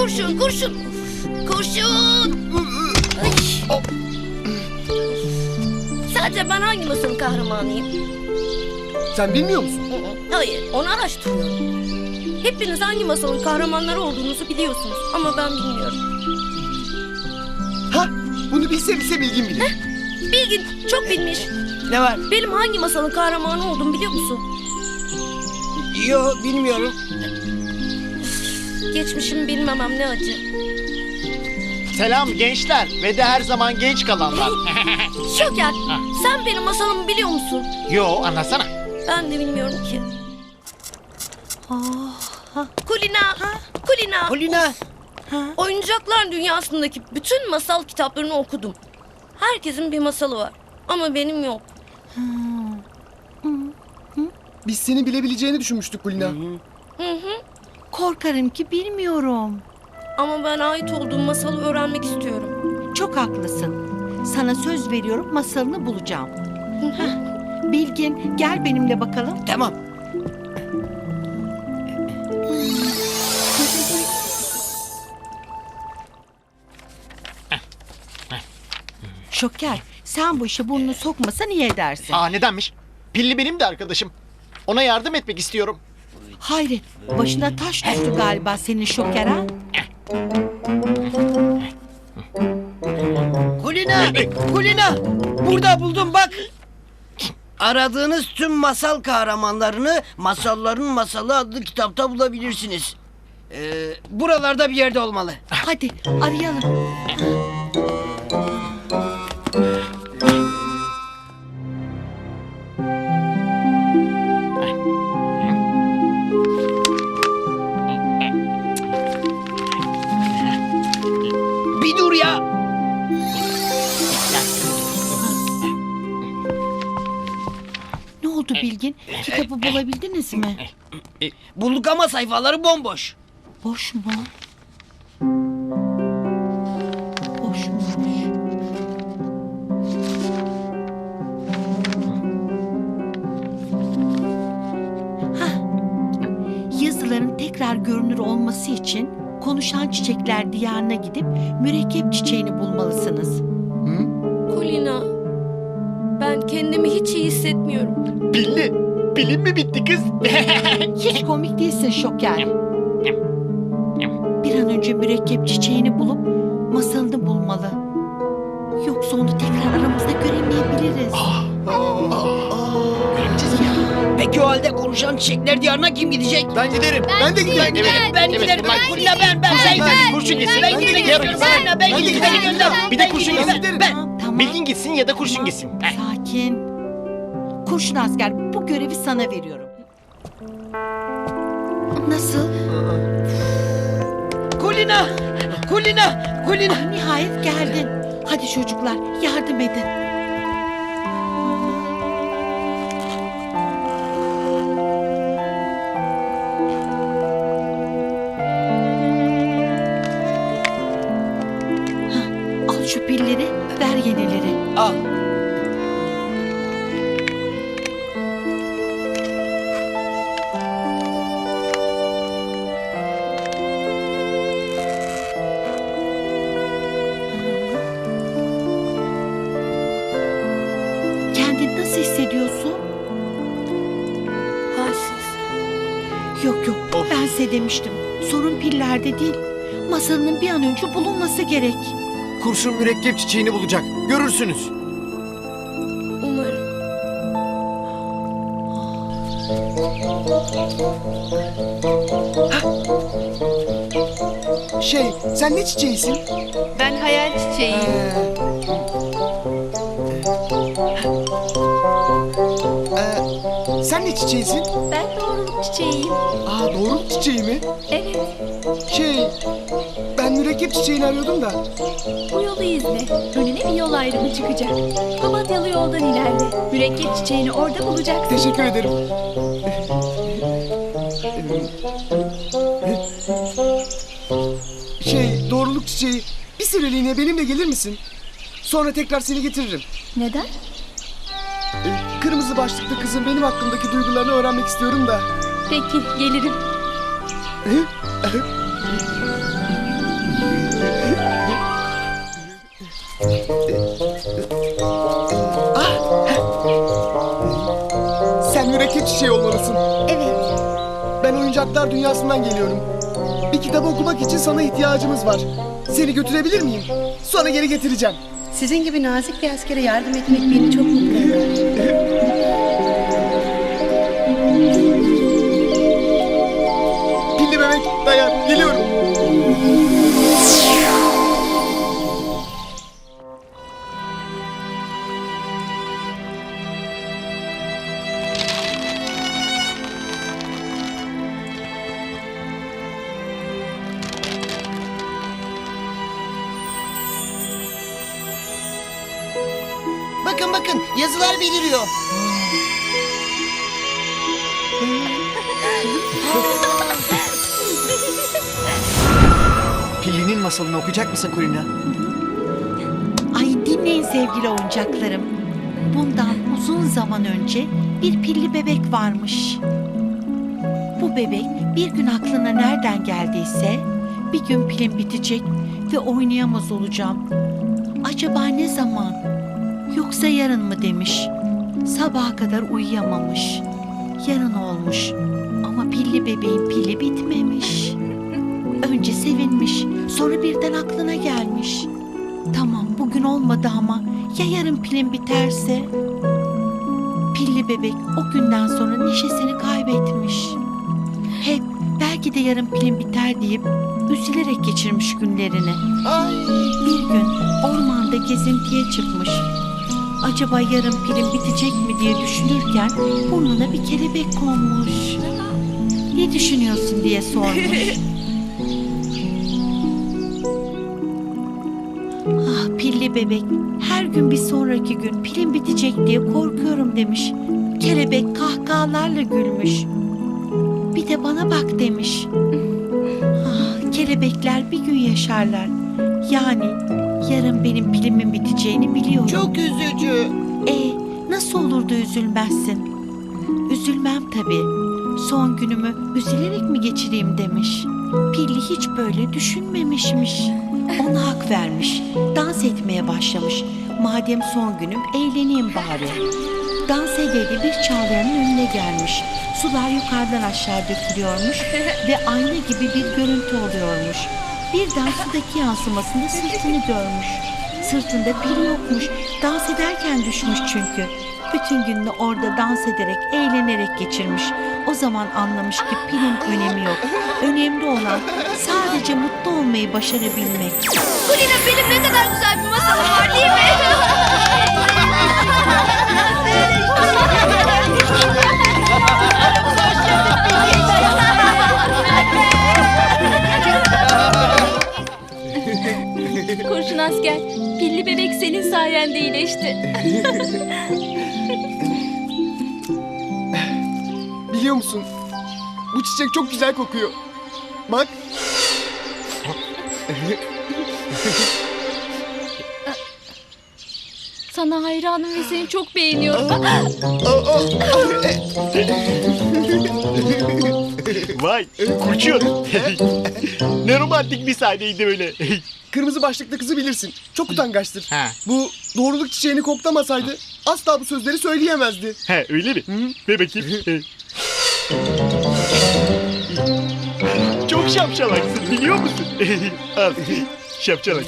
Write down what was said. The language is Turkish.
Kurşun, kurşun. Kurşun. Sadece ben hangi masalın kahramanıyım? Sen bilmiyor musun? Hayır, onu araştırıyorum. Hepiniz hangi masalın kahramanları olduğunuzu biliyorsunuz ama ben bilmiyorum. Ha, bunu bilse bilse bilgin bilir. Bilgin çok bilmiş. Ne var? Benim hangi masalın kahramanı olduğumu biliyor musun? Yo bilmiyorum. Geçmişimi bilmemem ne acı. Selam gençler ve de her zaman genç kalanlar. Şoker, sen benim masalımı biliyor musun? Yo anlatsana. Ben de bilmiyorum ki. Kulina, Kulina. Polina. Oyuncaklar dünyasındaki bütün masal kitaplarını okudum. Herkesin bir masalı var ama benim yok. Biz seni bilebileceğini düşünmüştük Kulina. Hı hı. Korkarım ki bilmiyorum. Ama ben ait olduğum masalı öğrenmek istiyorum. Çok haklısın. Sana söz veriyorum masalını bulacağım. Bilgin gel benimle bakalım. Tamam. Şoker sen bu işe burnunu sokmasan iyi edersin. Aa nedenmiş? Pilli benim de arkadaşım. Ona yardım etmek istiyorum. Hayret başına taş düştü galiba senin şoker ha? Kulina. Kulina. Burada buldum bak. Aradığınız tüm masal kahramanlarını Masalların Masalı adlı kitapta bulabilirsiniz. Ee, buralarda bir yerde olmalı. Hadi arayalım. Kitabı bulabildiniz mi? Bulduk ama sayfaları bomboş. Boş mu? Boşmuş. Hah. Yazıların tekrar görünür olması için konuşan çiçekler diyarına gidip mürekkep çiçeğini bulmalısınız. Kulina, ben kendimi hiç iyi hissetmiyorum. Pilli. Pilin mi bitti kız? Hiç komik değilsin Şoker. Bir an önce mürekkep çiçeğini bulup masalını bulmalı. Yoksa onu tekrar aramızda göremeyebiliriz. Peki o halde konuşan çiçekler diyarına kim gidecek? Ben giderim. Ben, de giderim. Evet, Ben evet, giderim. ben- Kulina ben ben. Sen Sen kurşun gitsin. Ben giderim. Yarın Ben, gitsin. ben, ben Ben de giderim. giderim. Ben, Bir de ben kurşun giderim. gitsin. Ben. Tamam, tamam. Bilgin gitsin ya da kurşun gitsin. Heh. Sakin. Kurşun asker bu görevi sana veriyorum. Nasıl? Kulina. Kulina. Kulina. Ah, nihayet geldin. Hadi çocuklar yardım edin. Size demiştim. Sorun pillerde değil. Masanın bir an önce bulunması gerek. Kurşun mürekkep çiçeğini bulacak. Görürsünüz. Umarım. Şey, sen ne çiçeğisin? Ben hayal çiçeğiyim. Ee, sen ne çiçeğisin? Çiçeğiyim. Aa doğruluk çiçeği mi? Evet, Şey, ben mürekkep çiçeğini arıyordum da. bu yolu izle. Önüne bir yol ayrımı çıkacak. Papatyalı yoldan ilerle. Mürekkep çiçeğini orada bulacaksın. Teşekkür ederim. Şey, doğruluk çiçeği. Bir süreliğine benimle gelir misin? Sonra tekrar seni getiririm. Neden? Kırmızı başlıklı kızın benim hakkımdaki duygularını öğrenmek istiyorum da. Peki gelirim. Sen mürekkep çiçeği olmalısın. Evet. Ben oyuncaklar dünyasından geliyorum. Bir kitabı okumak için sana ihtiyacımız var. Seni götürebilir miyim? Sonra geri getireceğim. Sizin gibi nazik bir askere yardım etmek beni çok mutlu eder. Dayan geliyorum. Bakın bakın yazılar beliriyor. Masalını okuyacak mısın Kulina? Ay dinleyin sevgili oyuncaklarım. Bundan uzun zaman önce bir pilli bebek varmış. Bu bebek bir gün aklına nereden geldiyse bir gün pilim bitecek ve oynayamaz olacağım. Acaba ne zaman? Yoksa yarın mı demiş. Sabaha kadar uyuyamamış. Yarın olmuş. Ama pilli bebeğin pili bitmemiş. Sonra birden aklına gelmiş. Tamam bugün olmadı ama ya yarın pilim biterse? Pilli bebek o günden sonra neşesini kaybetmiş. Hep belki de yarın pilim biter deyip üzülerek geçirmiş günlerini. Bir gün ormanda gezintiye çıkmış. Acaba yarın pilim bitecek mi diye düşünürken burnuna bir kelebek konmuş. Ne düşünüyorsun diye sormuş. pilli bebek her gün bir sonraki gün pilim bitecek diye korkuyorum demiş. Kelebek kahkahalarla gülmüş. Bir de bana bak demiş. Ah, kelebekler bir gün yaşarlar. Yani yarın benim pilimin biteceğini biliyorum. Çok üzücü. E nasıl olur da üzülmezsin? Üzülmem tabii. Son günümü üzülerek mi geçireyim demiş. Pilli hiç böyle düşünmemişmiş. Ona hak vermiş. Dans etmeye başlamış. Madem son günüm eğleneyim bari. Dans ede bir çağlayanın önüne gelmiş. Sular yukarıdan aşağı dökülüyormuş ve ayna gibi bir görüntü oluyormuş. Birden sudaki yansımasında sırtını görmüş. Sırtında pil yokmuş. Dans ederken düşmüş çünkü. Bütün gününü orada dans ederek, eğlenerek geçirmiş. O zaman anlamış ki pilin önemi yok. Önemli olan sadece mutlu olmayı başarabilmek. Kulina benim ne kadar güzel bir masalım var değil mi? Kurşun asker. Pilli bebek senin sayende iyileşti. Biliyor musun? Bu çiçek çok güzel kokuyor. Bak. Sana hayranım ve seni çok beğeniyorum. Vay kurşun. ne romantik bir sahneydi öyle. Kırmızı başlıklı kızı bilirsin. Çok utangaçtır. ha. Bu doğruluk çiçeğini koklamasaydı asla bu sözleri söyleyemezdi. ha öyle mi? Ver bakayım. Çok şapşalaksın biliyor musun? Al şapşalak.